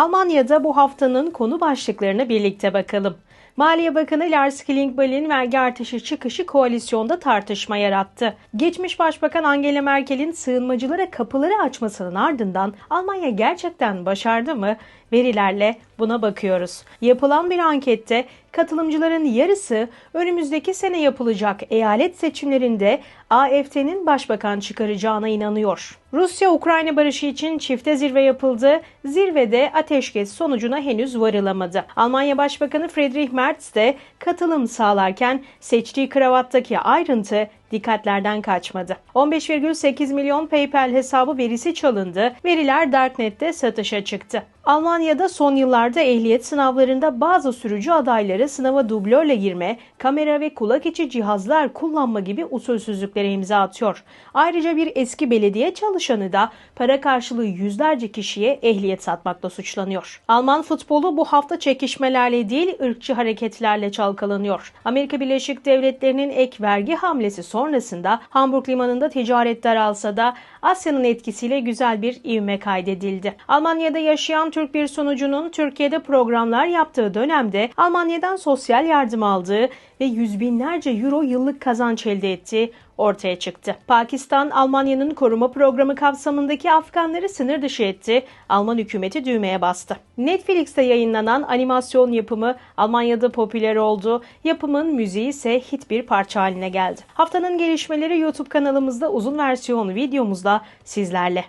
Almanya'da bu haftanın konu başlıklarına birlikte bakalım. Maliye Bakanı Lars Klingbeil'in vergi artışı çıkışı koalisyonda tartışma yarattı. Geçmiş Başbakan Angela Merkel'in sığınmacılara kapıları açmasının ardından Almanya gerçekten başardı mı? Verilerle buna bakıyoruz. Yapılan bir ankette katılımcıların yarısı önümüzdeki sene yapılacak eyalet seçimlerinde AFD'nin başbakan çıkaracağına inanıyor. Rusya-Ukrayna barışı için çifte zirve yapıldı. Zirvede ateşkes sonucuna henüz varılamadı. Almanya Başbakanı Friedrich Merz de katılım sağlarken seçtiği kravattaki ayrıntı dikkatlerden kaçmadı. 15,8 milyon PayPal hesabı verisi çalındı. Veriler Darknet'te satışa çıktı. Almanya'da son yıllarda ehliyet sınavlarında bazı sürücü adayları sınava dublörle girme, kamera ve kulak içi cihazlar kullanma gibi usulsüzlüklere imza atıyor. Ayrıca bir eski belediye çalışanı da para karşılığı yüzlerce kişiye ehliyet satmakla suçlanıyor. Alman futbolu bu hafta çekişmelerle değil ırkçı hareketlerle çalkalanıyor. Amerika Birleşik Devletleri'nin ek vergi hamlesi sonrasında Hamburg limanında ticaret daralsa da Asya'nın etkisiyle güzel bir ivme kaydedildi. Almanya'da yaşayan Türk bir sunucunun Türkiye'de programlar yaptığı dönemde Almanya'dan sosyal yardım aldığı ve yüz binlerce euro yıllık kazanç elde ettiği ortaya çıktı. Pakistan, Almanya'nın koruma programı kapsamındaki Afganları sınır dışı etti. Alman hükümeti düğmeye bastı. Netflix'te yayınlanan animasyon yapımı Almanya'da popüler oldu. Yapımın müziği ise hit bir parça haline geldi. Haftanın gelişmeleri YouTube kanalımızda uzun versiyon videomuzda sizlerle.